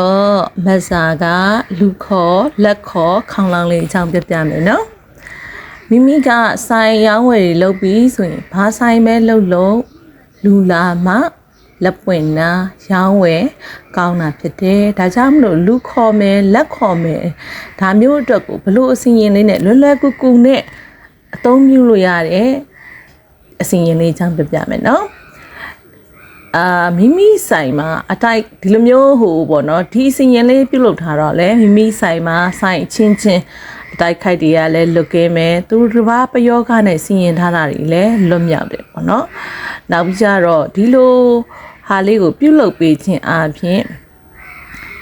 တော့မက်စာကလူခေါ်လက်ခေါ်ခေါင်းလောင်းလေးအကြောင်းပြပြမယ်နော်မိမိကဆိုင်ရောင်းဝယ်တွေလုပ်ပြီးဆိုရင်ဘာဆိုင်ပဲလုပ်လို့လူလာမှလက်ပွင့်နာရောင်းဝယ်ကောင်းတာဖြစ်တယ်ဒါကြောင့်မလို့လူခေါ်မယ်လက်ခေါ်မယ်ဒါမျိုးအတွက်ကိုဘလို့အစီရင်လေးနဲ့လွယ်လွယ်ကူကူနဲ့အသုံးပြုလို့ရတယ်အစီရင်လေးအကြောင်းပြပြမယ်နော် အာမိမိဆိုင်မှာအတိုက်ဒီလိုမျိုးဟိုပေါ့နော်ဒီအစီရင်လေးပြုတ်လုပ်ထားတော့လေမိမိဆိုင်မှာဆိုင်ချင်းချင်းအတိုက်ခိုက်တွေကလည်းလွတ်ကဲမယ်သူတစ်ပါးပယောဂနဲ့စီရင်ထားတာတွေလည်းလွတ်မြောက်တယ်ပေါ့နော်နောက်ပြီးကြတော့ဒီလိုဟာလေးကိုပြုတ်လုပ်ပေးခြင်းအပြင်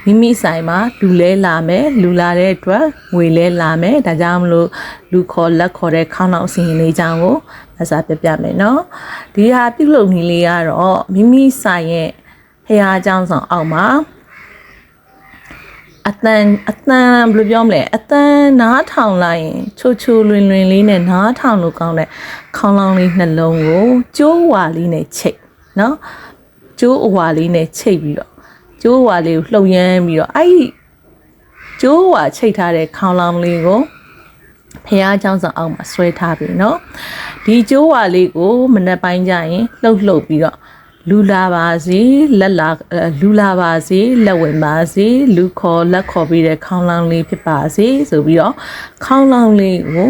မိမိဆိုင်မှာလူလဲလာမယ်လူလာတဲ့အတွက်ငွေလဲလာမယ်ဒါကြောင့်မလို့လူခေါ်လက်ခေါ်တဲ့ခေါင်းအောင်စီရင်လေးကြောင်းကိုမစားပြပြမယ်နော် ဒီဟာပြုလုပ်နေလေးကတော့မိမိဆိုင်ရဲ့ဖရာအကြောင်းဆောင်အောက်မှာအတန်အတန်ဘယ်လိုပြောမလဲအတန်နားထောင်လိုက်ရင်ချိုချိုလွင်လွင်လေးနဲ့နားထောင်လို့ကောင်းတဲ့ခေါင်းလောင်းလေးနှလုံးကိုကျိုးဝါလေးနဲ့ချိတ်နော်ကျိုးအဝါလေးနဲ့ချိတ်ပြီးတော့ကျိုးအဝါလေးကိုလှုပ်ရမ်းပြီးတော့အဲ့ဒီကျိုးအဝါချိတ်ထားတဲ့ခေါင်းလောင်းလေးကိုဖရာအကြောင်းဆောင်အောက်မှာဆွဲထားပြီနော် ဒီကျိုးဝါလေးကိုမနက်ပိုင်းကျရင်လှုပ်လှုပ်ပြီးတော့လူလာပါစေလက်လာအဲလူလာပါစေလက်ဝင်ပါစေလူခေါ်လက်ခေါ်ပြီးတဲ့ခေါင်းလောင်းလေးဖြစ်ပါစေဆိုပြီးတော့ခေါင်းလောင်းလေးကို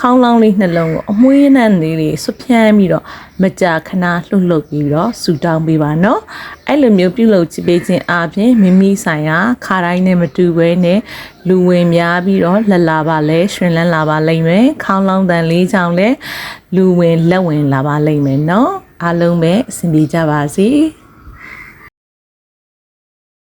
ခေါင်းလောင်းလေးနှလုံးကိုအမွှေးနှံလေးတွေဆွဖြန်းပြီးတော့မကြာခဏလှုပ်လှုပ်ပြီးတော့ဆူတောင်းပေးပါနော်အဲ့လိုမျိုးပြုလုပ်ကြည့်ပေးခြင်းအပြင်မိမိဆိုင်ရာခါတိုင်းနဲ့မတူဘဲနဲ့လူဝင်များပြီးတော့လှလာပါလဲရှင်လန်းလာပါလိမ့်မယ်ခေါင်းလောင်းတန်လေးကြောင့်လည်းလူဝင်လက်ဝင်လာပါလိမ့်မယ်နော်အားလုံးပဲအဆင်ပြေကြပါစေ